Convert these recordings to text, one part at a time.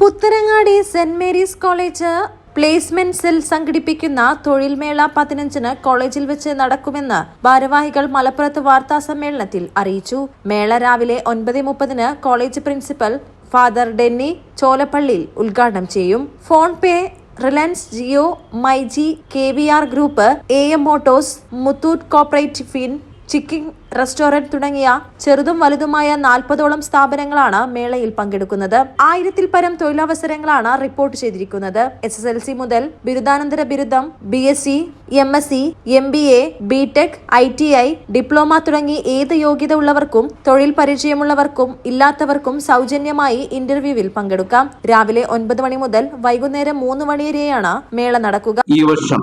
Puthanangadi saint Mary's college placement cell സംഘടിപ്പിക്കുന്ന തൊഴിൽമേള പതിനഞ്ചിന് കോളേജിൽ വെച്ച് നടക്കുമെന്ന് ഭാരവാഹികൾ മലപ്പുറത്ത് വാർത്താ സമ്മേളനത്തിൽ അറിയിച്ചു. മേള രാവിലെ ഒൻപത് മുപ്പതിന് കോളേജ് പ്രിൻസിപ്പൽ ഫാദർ ഡെന്നി ചോലപ്പള്ളിയിൽ ഉദ്ഘാടനം ചെയ്യും. PhonePe Reliance Jio myG K V R group A M motors Muthoot cooperative fin Chicking restaurant തുടങ്ങിയ ചെറുതും വലുതുമായ നാൽപ്പതോളം സ്ഥാപനങ്ങളാണ് മേളയിൽ പങ്കെടുക്കുന്നത്. ആയിരത്തിൽ പരം തൊഴിലവസരങ്ങളാണ് റിപ്പോർട്ട് ചെയ്തിരിക്കുന്നത്. എസ് എസ് എൽ സി മുതൽ ബിരുദാനന്തര ബിരുദം B S C M S C M B A B tech I T I diploma തുടങ്ങി ഏത് യോഗ്യത ഉള്ളവർക്കും തൊഴിൽ പരിചയമുള്ളവർക്കും ഇല്ലാത്തവർക്കും സൗജന്യമായി ഇന്റർവ്യൂവിൽ പങ്കെടുക്കാം. രാവിലെ ഒൻപത് മണി മുതൽ വൈകുന്നേരം മൂന്ന് മണി വരെയാണ് മേള നടക്കുക. ഈ വർഷം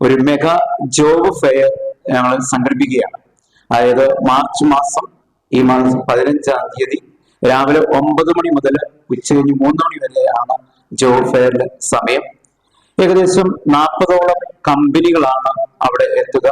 ഒരു മെഗാ ജോബ് ഫെയർ ഞങ്ങൾ സംഘടിപ്പിക്കുകയാണ്. അതായത് മാർച്ച് മാസം ഈ മാസം പതിനഞ്ചാം തീയതി രാവിലെ ഒമ്പത് മണി മുതൽ ഉച്ചകഴിഞ്ഞ് മൂന്ന് മണി വരെയാണ് ജോബ് ഫെയറിന്റെ സമയം. ഏകദേശം നാൽപ്പതോളം കമ്പനികളാണ് അവിടെ എത്തുക.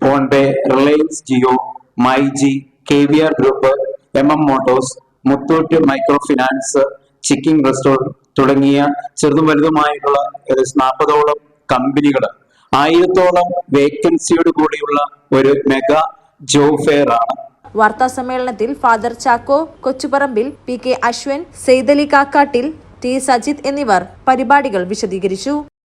PhonePe Reliance Jio myG K V R group M M motors Muthoot micro finance Chicking restaurant തുടങ്ങിയ ചെറുതും വലുതുമായിട്ടുള്ള ഏകദേശം നാൽപ്പതോളം കമ്പനികൾ ആയിരത്തോളം വേക്കൻസിയോട് കൂടിയുള്ള ഒരു മെഗാ ജോബ് ഫെയർ ആണ് വാർത്താ സമ്മേളനത്തിൽ father Chacko Kochuparambil P K Ashwan Saithali Kakkattil T Sajith എന്നിവർ പരിപാടികൾ വിശദീകരിച്ചു.